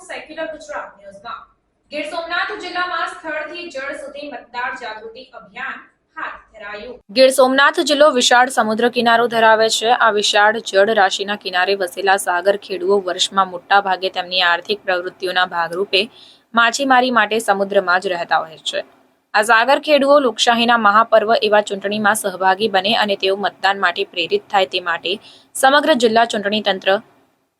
ગુજરાત ન્યૂઝમાં ગીર સોમનાથ જિલ્લામાં સ્થળથી જળ સુધી મતદાર જાગૃતિ અભિયાન ગીર સોમનાથ જિલ્લો વિશાળ સમુદ્ર કિનારો ધરાવે છે. આ વિશાળ જળ રાશિના કિનારે વસેલા સાગર ખેડૂઓ વર્ષમાં મોટા ભાગે તેમની આર્થિક પ્રવૃત્તિઓના ભાગરૂપે માછીમારી માટે સમુદ્રમાં જ રહેતા હોય છે. આ સાગર ખેડૂઓ લોકશાહીના મહાપર્વ એવા ચૂંટણીમાં સહભાગી બને અને તેઓ મતદાન માટે પ્રેરિત થાય તે માટે સમગ્ર જિલ્લા ચૂંટણી તંત્ર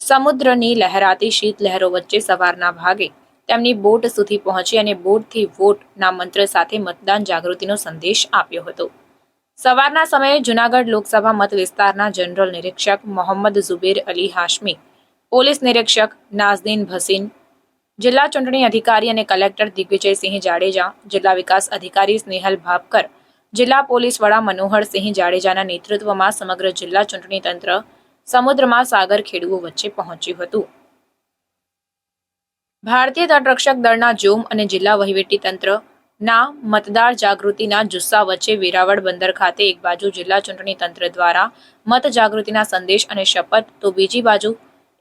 સમુદ્રની લહેરાતી શીત વચ્ચે સવારના ભાગે તેમની બોટ સુધી પહોંચી અને બોટથી વોટના મંત્ર સાથે મતદાન જાગૃતિનો સંદેશ આપ્યો હતો. સવારના સમયે જુનાગઢ લોકસભા મત વિસ્તારના જનરલ નિરીક્ષક મોહમ્મદ ઝુબેર અલી હાશમી, પોલીસ નિરીક્ષક નાઝદીન ભસીન, જિલ્લા ચૂંટણી અધિકારી અને કલેક્ટર દિગ્વિજયસિંહ જાડેજા, જિલ્લા વિકાસ અધિકારી સ્નેહલ ભાપકર, જિલ્લા પોલીસ વડા મનોહરસિંહ જાડેજાના નેતૃત્વમાં સમગ્ર જિલ્લા ચૂંટણી તંત્ર સમુદ્રમાં સાગર ખેડુઓ વચ્ચે પહોંચ્યું હતું. ભારતીય તટરક્ષક દળના જોમ અને જિલ્લા વહીવટી તંત્રના મતદાર જાગૃતિના જુસ્સા વચ્ચે વેરાવળ બંદર ખાતે એક બાજુ જિલ્લા ચૂંટણી તંત્ર દ્વારા મત જાગૃતિના સંદેશ અને શપથ, તો બીજી બાજુ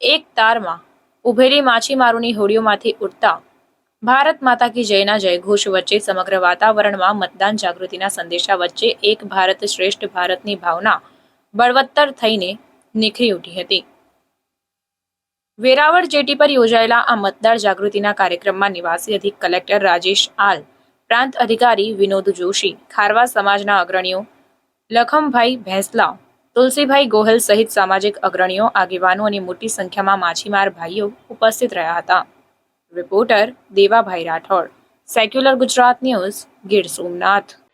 એક તારમાં ઉભેલી માછીમારોની હોડીઓમાંથી ઉઠતા ભારત માતા કી જયના જયઘોષ વચ્ચે સમગ્ર વાતાવરણમાં મતદાન જાગૃતિના સંદેશા વચ્ચે એક ભારત શ્રેષ્ઠ ભારતની ભાવના બળવત્તર થઈને નિખરી ઉઠી હતી. વેરાવળ જેટી પર યોજાયેલા આ મતદાર જાગૃતિના કાર્યક્રમમાં નિવાસી અધિક કલેક્ટર રાજેશ આલ, પ્રાંત અધિકારી વિનોદ જોશી, ખારવા સમાજના અગ્રણીઓ લખમભાઈ ભેંસલા તુલસીભાઈ ગોહિલ સહિત સામાજિક અગ્રણીઓ, આગેવાનો અને મોટી સંખ્યામાં માછીમાર ભાઈઓ ઉપસ્થિત રહ્યા હતા. Reporter Devabhai Rathod. Secular Gujarat news Gir Somnath.